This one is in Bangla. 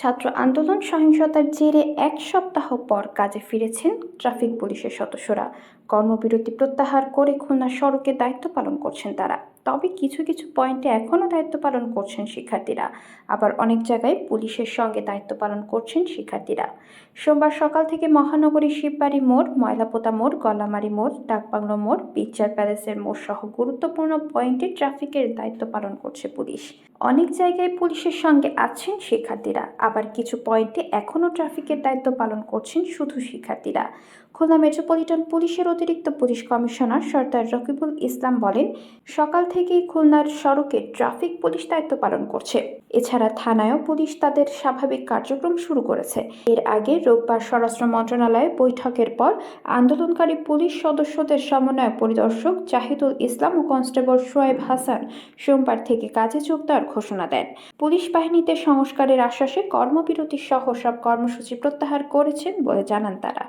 ছাত্র আন্দোলন সহিংসতার জেরে এক সপ্তাহ পর কাজে ফিরেছেন ট্রাফিক পুলিশের সদস্যরা। কর্মবিরতি প্রত্যাহার করে খুলনা সড়কে দায়িত্ব পালন করছেন তারা। তবে কিছু কিছু পয়েন্টে এখনও দায়িত্ব পালন করছেন শিক্ষার্থীরা। আবার অনেক জায়গায় পুলিশের সঙ্গে দায়িত্ব পালন করছেন শিক্ষার্থীরা। সোমবার সকাল থেকে মহানগরী শিববাড়ি মোড়, ময়লাপোতা মোড়, গলামারি মোড়, ডাকবাংলো মোড়, পিকচার প্যালেসের মোড় সহ গুরুত্বপূর্ণ পয়েন্টে ট্রাফিকের দায়িত্ব পালন করছে পুলিশ। অনেক জায়গায় পুলিশের সঙ্গে আছেন শিক্ষার্থীরা, আবার কিছু পয়েন্টে এখনও ট্রাফিকের দায়িত্ব পালন করছেন শুধু শিক্ষার্থীরা। খুলনা মেট্রোপলিটন পুলিশের অতিরিক্ত পুলিশ কমিশনার সর্দার রকিবুল ইসলাম বলেন, সকাল থেকেই খুলনার সড়কে ট্রাফিক পুলিশ দায়িত্ব পালন করছে। এছাড়া থানায়ও পুলিশ তাদের স্বাভাবিক কার্যক্রম শুরু করেছে। এর আগে রোববার স্বরাষ্ট্র মন্ত্রণালয়ে বৈঠকের পর আন্দোলনকারী পুলিশ সদস্যদের সমন্বয় পরিদর্শক জাহিদুল ইসলাম ও কনস্টেবল শোয়েব হাসান সোমবার থেকে কাজে যোগ দেওয়ার ঘোষণা দেন। পুলিশ বাহিনীতে সংস্কারের আশ্বাসে কর্মবিরতি সহ সব কর্মসূচি প্রত্যাহার করেছেন বলে জানান তারা।